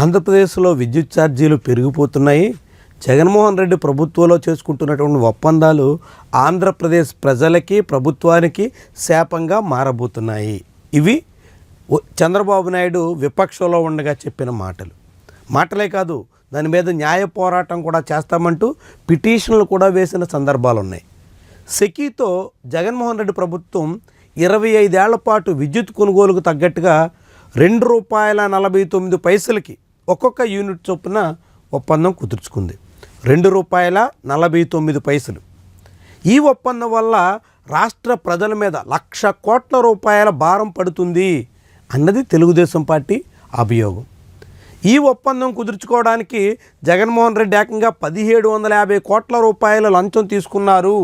ఆంధ్రప్రదేశ్లో విద్యుత్ ఛార్జీలు పెరిగిపోతున్నాయి. జగన్మోహన్ రెడ్డి ప్రభుత్వంలో చేసుకుంటున్నటువంటి ఒప్పందాలు ఆంధ్రప్రదేశ్ ప్రజలకి ప్రభుత్వానికి శాపంగా మారబోతున్నాయి. ఇవి చంద్రబాబు నాయుడు విపక్షంలో ఉండగా చెప్పిన మాటలు. మాటలే కాదు దాని మీద న్యాయ పోరాటం కూడా చేస్తామంటూ పిటిషన్లు కూడా వేసిన సందర్భాలు ఉన్నాయి సెకీతో జగన్మోహన్ రెడ్డి ప్రభుత్వం ఇరవై ఐదేళ్ళ పాటు విద్యుత్ కొనుగోలుకు తగ్గట్టుగా రెండు రూపాయల నలభై తొమ్మిది పైసలకి ఒక్కొక్క యూనిట్ చొప్పున ఒప్పందం కుదుర్చుకుంది. రెండు రూపాయల నలభై తొమ్మిది పైసలు. ఈ ఒప్పందం వల్ల రాష్ట్ర ప్రజల మీద లక్ష కోట్ల రూపాయల భారం పడుతుంది అన్నది తెలుగుదేశం పార్టీ అభియోగం. ఈ ఒప్పందం కుదుర్చుకోవడానికి జగన్మోహన్ రెడ్డి ఏకంగా పదిహేడు వందల యాభై కోట్ల రూపాయల లంచం తీసుకున్నారు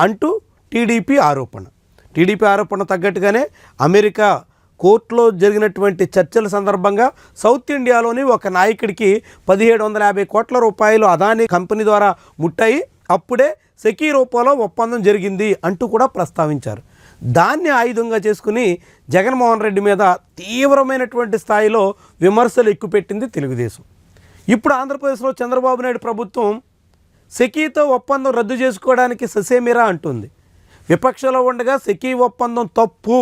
అంటూ టీడీపీ ఆరోపణ. టీడీపీ ఆరోపణ తగ్గట్టుగానే అమెరికా కోర్టులో జరిగినటువంటి చర్చల సందర్భంగా సౌత్ ఇండియాలోని ఒక నాయకుడికి పదిహేడు వందల యాభై కోట్ల రూపాయలు అదాని కంపెనీ ద్వారా ముట్టాయి. అప్పుడే సెకీ రూపంలో ఒప్పందం జరిగింది అంటూ కూడా ప్రస్తావించారు. దాన్ని ఆయుధంగా చేసుకుని జగన్మోహన్ రెడ్డి మీద తీవ్రమైనటువంటి స్థాయిలో విమర్శలు ఎక్కుపెట్టింది తెలుగుదేశం. ఇప్పుడు ఆంధ్రప్రదేశ్లో చంద్రబాబు నాయుడు ప్రభుత్వం సెకీతో ఒప్పందం రద్దు చేసుకోవడానికి ససేమిరా అంటుంది. విపక్షంలో ఉండగా సెకీ ఒప్పందం తప్పు.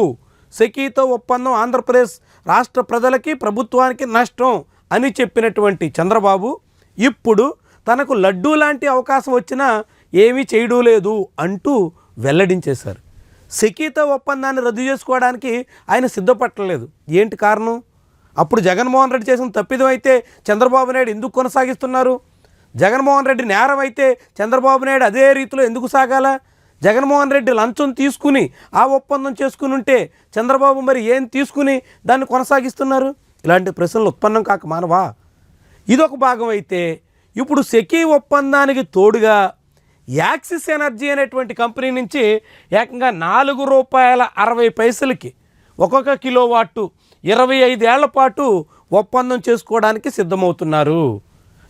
సెకీతో ఒప్పందం ఆంధ్రప్రదేశ్ రాష్ట్ర ప్రజలకి ప్రభుత్వానికి నష్టం అని చెప్పినటువంటి చంద్రబాబు ఇప్పుడు తనకు లడ్డూ లాంటి అవకాశం వచ్చినా ఏమీ చేయడం లేదు అంటూ వెల్లడించేశారు. సెకీతో ఒప్పందాన్ని రద్దు చేసుకోవడానికి ఆయన సిద్ధపట్టలేదు. ఏంటి కారణం? అప్పుడు జగన్మోహన్ రెడ్డి చేసిన తప్పిదం అయితే చంద్రబాబు నాయుడు ఎందుకు కొనసాగిస్తున్నారు? జగన్మోహన్ రెడ్డి నేరం అయితే చంద్రబాబు నాయుడు అదే రీతిలో ఎందుకు సాగాల? జగన్మోహన్ రెడ్డి లంచం తీసుకుని ఆ ఒప్పందం చేసుకుని ఉంటే చంద్రబాబు మరి ఏం తీసుకుని దాన్ని కొనసాగిస్తున్నారు? ఇలాంటి ప్రశ్నలు ఉత్పన్నం కాక మానవా? ఇదొక భాగం అయితే ఇప్పుడు సెకీ ఒప్పందానికి తోడుగా యాక్సిస్ ఎనర్జీ అనేటువంటి కంపెనీ నుంచి ఏకంగా నాలుగు రూపాయల అరవై పైసలకి ఒక్కొక్క కిలోవాట్టు ఇరవై ఐదేళ్ళ పాటు ఒప్పందం చేసుకోవడానికి సిద్ధమవుతున్నారు.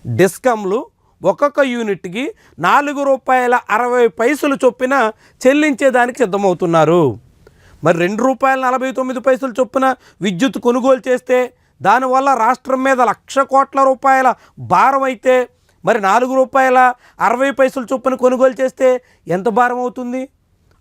డిస్కమ్లు ఒక్కొక్క యూనిట్కి నాలుగు రూపాయల అరవై పైసలు చొప్పున చెల్లించేదానికి సిద్ధమవుతున్నారు. మరి రెండు రూపాయల నలభై తొమ్మిది పైసలు చొప్పున విద్యుత్ కొనుగోలు చేస్తే దానివల్ల రాష్ట్రం మీద లక్ష కోట్ల రూపాయల భారం అయితే మరి నాలుగు రూపాయల అరవై పైసలు చొప్పున కొనుగోలు చేస్తే ఎంత భారం అవుతుంది?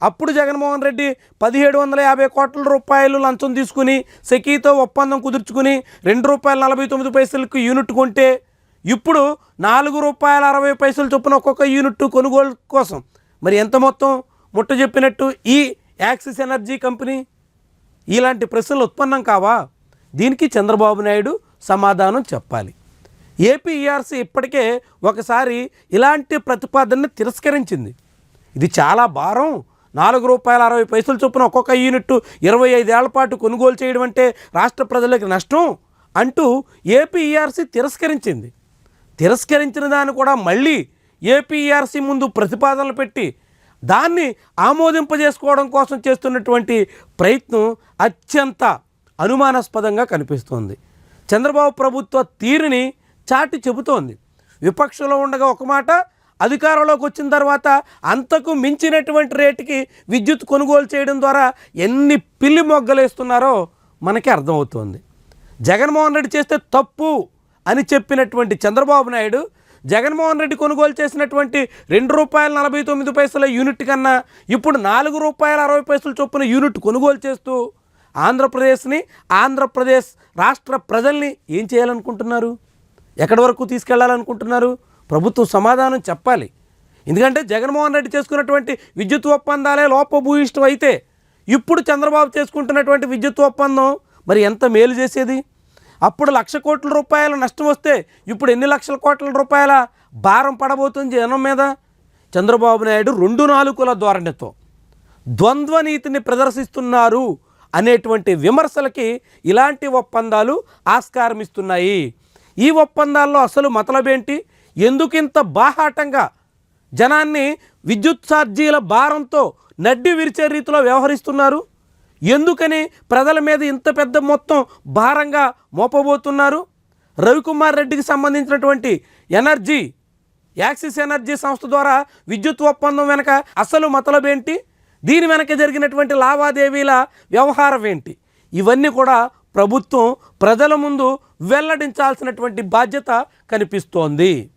అప్పుడు జగన్మోహన్ రెడ్డి పదిహేడు వందల యాభై కోట్ల రూపాయలు లంచం తీసుకుని సెకీతో ఒప్పందం కుదుర్చుకుని రెండు రూపాయల నలభై తొమ్మిది పైసలకు యూనిట్ కొంటే ఇప్పుడు నాలుగు రూపాయల అరవై పైసలు చొప్పున ఒక్కొక్క యూనిట్ కొనుగోలు కోసం. మరి ఎంత మొత్తం? ముట్ట చెప్పినట్టు ఈ యాక్సిస్ ఎనర్జీ కంపెనీ ఇలాంటి ప్రశ్నలు ఉత్పన్నం కావా? దీనికి చంద్రబాబు నాయుడు సమాధానం చెప్పాలి. ఏపీఈఆర్సీ ఇప్పటికే ఒకసారి ఇలాంటి ప్రతిపాదనని తిరస్కరించింది. ఇది చాలా భారం. నాలుగు రూపాయల అరవై పైసలు చొప్పున ఒక్కొక్క యూనిట్ ఇరవై ఐదేళ్ళ పాటు కొనుగోలు చేయడం అంటే రాష్ట్ర ప్రజలకు నష్టం అంటూ ఏపీఈఆర్సీ తిరస్కరించింది. తిరస్కరించిన దాన్ని కూడా మళ్ళీ ఏపీఆర్సీ ముందు ప్రతిపాదనలు పెట్టి దాన్ని ఆమోదింపజేసుకోవడం కోసం చేస్తున్నటువంటి ప్రయత్నం అత్యంత అనుమానాస్పదంగా కనిపిస్తోంది. చంద్రబాబు ప్రభుత్వ తీరుని చాటి చెబుతోంది. విపక్షంలో ఉండగా ఒక మాట అధికారంలోకి వచ్చిన తర్వాత అంతకు మించినటువంటి రేటుకి విద్యుత్ కొనుగోలు చేయడం ద్వారా ఎన్ని పిల్లి మొగ్గలేస్తున్నారో మనకి అర్థమవుతోంది. జగన్మోహన్ రెడ్డి చేస్తే తప్పు. అని చెప్పినటువంటి చంద్రబాబు నాయుడు జగన్మోహన్ రెడ్డి కొనుగోలు చేసినటువంటి రెండు రూపాయల నలభై తొమ్మిది పైసల యూనిట్ కన్నా ఇప్పుడు నాలుగు రూపాయల అరవై పైసలు చొప్పున యూనిట్ కొనుగోలు చేస్తూ ఆంధ్రప్రదేశ్ని ఆంధ్రప్రదేశ్ రాష్ట్ర ప్రజల్ని ఏం చేయాలనుకుంటున్నారు? ఎక్కడి వరకు తీసుకెళ్ళాలనుకుంటున్నారు? ప్రభుత్వం సమాధానం చెప్పాలి. ఎందుకంటే జగన్మోహన్ రెడ్డి చేసుకున్నటువంటి విద్యుత్ ఒప్పందాలే లోపభూయిష్టం అయితే ఇప్పుడు చంద్రబాబు చేసుకుంటున్నటువంటి విద్యుత్ ఒప్పందం మరి ఎంత మేలు చేసేది? అప్పుడు లక్ష కోట్ల రూపాయల నష్టం వస్తే ఇప్పుడు ఎన్ని లక్షల కోట్ల రూపాయల భారం పడబోతుంది జనం మీద? చంద్రబాబు నాయుడు రెండు నాలుగుల ధోరణితో ద్వంద్వ నీతిని ప్రదర్శిస్తున్నారు అనేటువంటి విమర్శలకి ఇలాంటి ఒప్పందాలు ఆస్కారం ఇస్తున్నాయి ఈ ఒప్పందాల్లో అసలు మతలబేంటి? ఎందుకింత బాహాటంగా జనాన్ని విద్యుత్ ఛార్జీల భారంతో నడ్డి విరిచే రీతిలో వ్యవహరిస్తున్నారు? ఎందుకని ప్రజల మీద ఇంత పెద్ద మొత్తం భారంగా మోపబోతున్నారు? రవికుమార్ రెడ్డికి సంబంధించినటువంటి ఎనర్జీ యాక్సిస్ ఎనర్జీ సంస్థ ద్వారా విద్యుత్ ఒప్పందం వెనక అసలు మతలబేంటి దీని వెనక జరిగినటువంటి లావాదేవీల వ్యవహారం ఏంటి? ఇవన్నీ కూడా ప్రభుత్వం ప్రజల ముందు వెల్లడించాల్సినటువంటి బాధ్యత కనిపిస్తోంది.